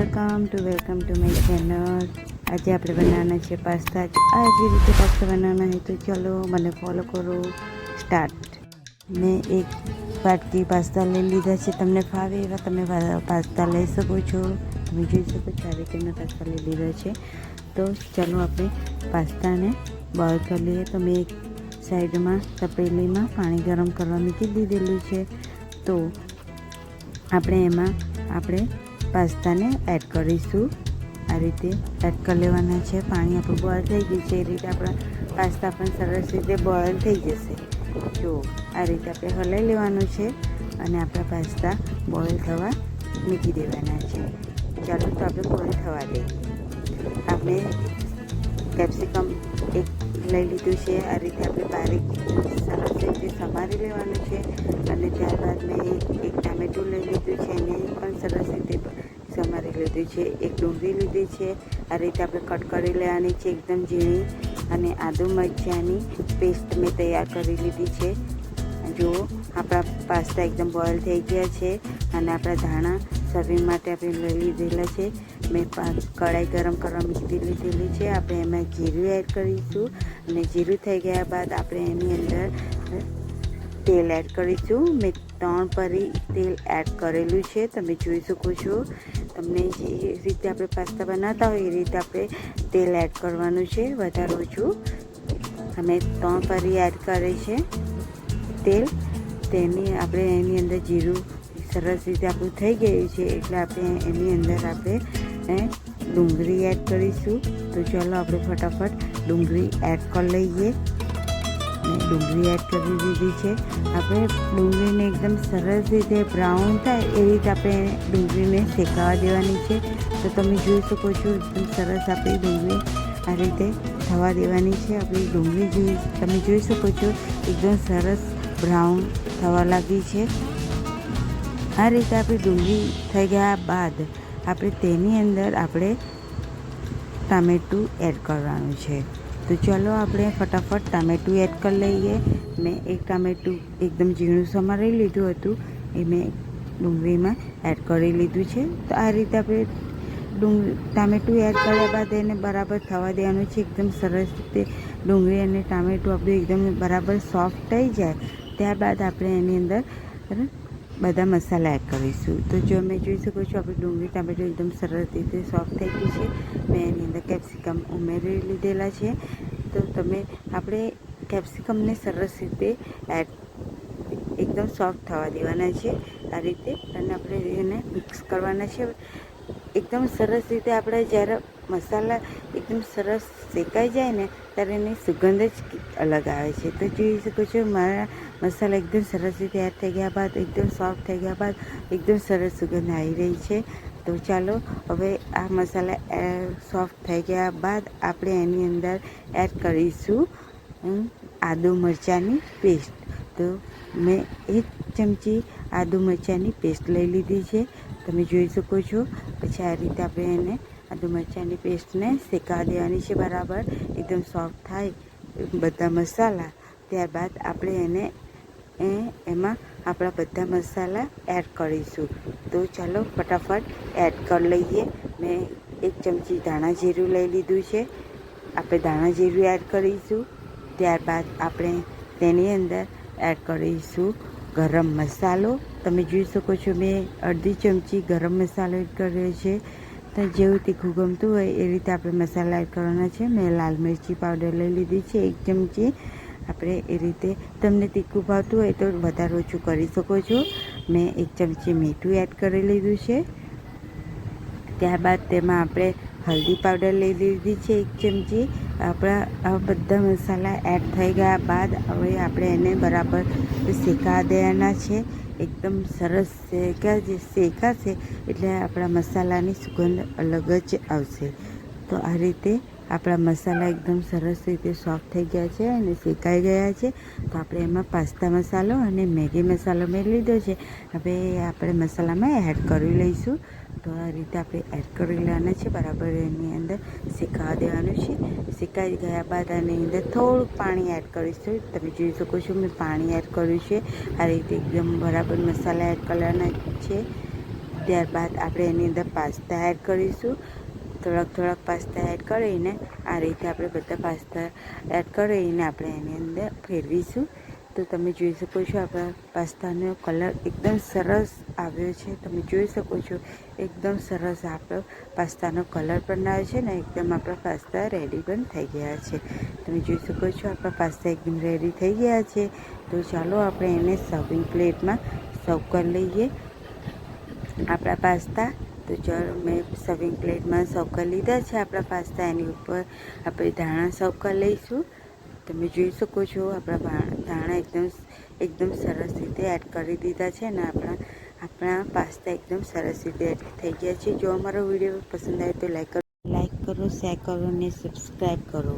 Welcome to welcome to my channel. આજે આપણે બનાવવાના છે પાસ્તા. આ જે રીતે પાસ્તા બનાવવાના હોય તો ચલો મને ફોલો કરો. સ્ટાર્ટ મેં એક વાટકી પાસ્તા લઈ લીધા છે. તમને ફાવે એવા તમે પાસ્તા લઈ શકો છો. તમે જોઈ શકો છો આ રીતે પાસ્તા લઈ લીધા છે. તો ચલો આપણે પાસ્તાને બોઇલ કરી લઈએ. તો મેં એક સાઈડમાં તપેલીમાં પાણી ગરમ કરવા મૂકી દીધેલું છે. તો આપણે એમાં આપણે પાસ્તાને એડ કરીશું. આ રીતે એડ કરી લેવાના છે. પાણી આપણું બોઇલ થઈ ગયું છે. એ રીતે આપણા પાસ્તા પણ સરસ રીતે બોઇલ થઈ જશે. જો, આ રીતે આપણે હલાવી લેવાનું છે અને આપણા પાસ્તા બોઇલ થવા મૂકી દેવાના છે. ચાલો તો આપણે બોઇલ થવા દઈએ. આપણે કેપ્સિકમ એક લઈ લીધું છે. આ રીતે આપણે બારીક સરસ રીતે સમારી લેવાનું છે અને ત્યારબાદ મેં એક ટામેટું લઈ લીધું છે એને પણ સરસ રીતે સમારી લીધું છે. એક ડુંગળી લીધી છે. આ રીતે આપણે કટ કરી લેવાની છે એકદમ ઝીણી અને આદુ મરચાંની પેસ્ટ મેં તૈયાર કરી લીધી છે. જો આપણા પાસ્તા એકદમ બોઇલ થઈ ગયા છે અને આપણા ધાણા સર્વિંગ માટે આપણે લઈ લીધેલા છે. મેં કઢાઈ ગરમ કરવા મૂકી લીધેલી છે. આપણે એમાં જીરું એડ કરીશું અને જીરું થઈ ગયા બાદ આપણે એની અંદર તેલ એડ કરીશું. મેં ત્રણ પરી તેલ એડ કરેલું છે. તમે જોઈ શકો છો. તમને જે રીતે આપણે પાસ્તા બનાવતા હોય એ રીતે આપણે તેલ એડ કરવાનું છે. વધારે ઓછું અમે ત્રણ પરી એડ કરે છે તેલ. તેની આપણે એની અંદર જીરું સરસ રીતે આપણું થઈ ગયું છે. એટલે આપણે એની અંદર આપણે એ ડુંગળી એડ કરીશું. તો ચાલો આપણે ફટાફટ ડુંગળી એડ કરી લઈએ. ડુંગળી એડ કરી દીધી છે. આપણે ડુંગળીને એકદમ સરસ રીતે બ્રાઉન થાય એ રીતે આપણે ડુંગળીને શેકાવા દેવાની છે. તો તમે જોઈ શકો છો, એકદમ સરસ આપણી ડુંગળી આ રીતે થવા દેવાની છે. આપણી ડુંગળી જોઈ તમે જોઈ શકો છો, એકદમ સરસ બ્રાઉન થવા લાગી છે. આ રીતે આપણી ડુંગળી થઈ ગયા બાદ આપણે તેની અંદર આપણે ટામેટું એડ કરવાનું છે. તો ચાલો આપણે ફટાફટ ટામેટું એડ કરી લઈએ. મેં એક ટામેટું એકદમ ઝીણું સમારી લીધું હતું. એ મેં ડુંગળીમાં એડ કરી લીધું છે. તો આ રીતે આપણે ડુંગળી ટામેટું એડ કર્યા બાદ એને બરાબર થવા દેવાનું છે. એકદમ સરસ રીતે ડુંગળી અને ટામેટું આપણું એકદમ બરાબર સોફ્ટ થઈ જાય. ત્યારબાદ આપણે એની અંદર બધા મસાલા એડ કરીશું. તો જો અમે જોઈ શકો છો, આપણી ડુંગળી, ટામેટું એકદમ સરસ રીતે સોફ્ટ થઈ ગઈ છે. મેં એની અંદર કેપ્સિકમ ઉમેરી લીધેલા છે. તો તમે, આપણે કેપ્સિકમને સરસ રીતે એડ એકદમ સોફ્ટ થવા દેવાના છે આ રીતે. અને આપણે એને મિક્સ કરવાના છે. એકદમ સરસ રીતે આપણે જ્યારે મસાલા એકદમ સરસ શેકાઈ જાય ને, ત્યારે એની સુગંધ જ અલગ આવે છે. તો જોઈ શકો છો, મારા મસાલા એકદમ સરસ રીતે એડ થઈ ગયા બાદ, એકદમ સોફ્ટ થઈ ગયા બાદ, એકદમ સરસ સુગંધ આવી રહી છે. તો ચાલો, હવે આ મસાલા સોફ્ટ થઈ ગયા બાદ આપણે એની અંદર એડ કરીશું આદુ મરચાંની પેસ્ટ તો મેં એક ચમચી આદુ મરચાંની પેસ્ટ લઈ લીધી છે. તમે જોઈ શકો છો, પછી આ રીતે આપણે એને આદુ મરચાંની પેસ્ટને શેકા દેવાની છે બરાબર. એકદમ સોફ્ટ થાય બધા મસાલા. ત્યારબાદ આપણે એને, એ, એમાં આપણા બધા મસાલા એડ કરીશું. તો ચાલો ફટાફટ એડ કરી લઈએ. મેં એક ચમચી ધાણા જીરું લઈ લીધું છે. આપણે ધાણા જીરું એડ કરીશું. ત્યારબાદ આપણે તેની અંદર એડ કરીશું ગરમ મસાલો. તમે જોઈ શકો છો મેં અડધી ચમચી ગરમ મસાલો એડ કર્યો છે. તો જેવું તીખું ગમતું હોય એ રીતે આપણે મસાલા એડ કરવાના છે. મેં લાલ મિરચી પાવડર લઈ લીધી છે, એક ચમચી. આપણે એ રીતે તમને તીખું ભાવતું હોય તો વધારે ઓછું કરી શકો છો. મેં એક ચમચી મીઠું એડ કરી લીધું છે. ત્યારબાદ તેમાં આપણે હલ્દી પાવડર લઈ લીધી છે, એક ચમચી. આપણા બધા મસાલા એડ થઈ ગયા બાદ હવે આપણે એને બરાબર શેકા દેવાના છે. એકદમ સરસ શેકા જે શેકાશે એટલે આપણા મસાલાની સુગંધ અલગ જ આવશે. તો આ રીતે આપણા મસાલા એકદમ સરસ રીતે સોફ્ટ થઈ ગયા છે અને શેકાઈ ગયા છે. તો આપણે એમાં પાસ્તા મસાલો અને મેગી મસાલો મેં લીધો છે. હવે આપણે મસાલામાં એડ કરી લઈશું. તો આ રીતે આપણે એડ કરી લેવાના છે. બરાબર એની અંદર શેકાવા દેવાનું છે. શેકાઈ ગયા બાદ આની અંદર થોડુંક પાણી એડ કરીશું. તમે જોઈ શકો છો મેં પાણી એડ કર્યું છે. આ રીતે એકદમ બરાબર મસાલા એડ કરવાના છે. ત્યારબાદ આપણે એની અંદર પાસ્તા એડ કરીશું. થોડાક થોડાક પાસ્તા એડ કરીને આ રીતે આપણે બધા પાસ્તા એડ કરીને આપણે એની અંદર ફેરવીશું. તો તમે જોઈ શકો છો આપણા પાસ્તાનો કલર એકદમ સરસ આવ્યો છે. તમે જોઈ શકો છો એકદમ સરસ આપણો પાસ્તાનો કલર પણ આવ્યો છે ને એકદમ આપણા પાસ્તા રેડી પણ થઈ ગયા છે. તમે જોઈ શકો છો આપણા પાસ્તા એકદમ રેડી થઈ ગયા છે. તો ચાલો આપણે એને સર્વિંગ પ્લેટમાં સર્વ કરી લઈએ. આપણા પાસ્તા, તો ચાલો મેં સર્વિંગ પ્લેટમાં સર્વ કરી લીધા છે આપણા પાસ્તા. એની ઉપર આપણે ધાણા સર્વ કરી લઈશું. તમે જોઈ શકો છો, આપણા ધાણા એકદમ એકદમ સરસ રીતે એડ કરી દીધા છે અને આપણા આપણા પાસ્તા એકદમ સરસ રીતે એડ થઈ ગયા છે. જો અમારો વીડિયો પસંદ આવે તો લાઈક કરો લાઈક કરો શેર કરો અને સબસ્ક્રાઈબ કરો.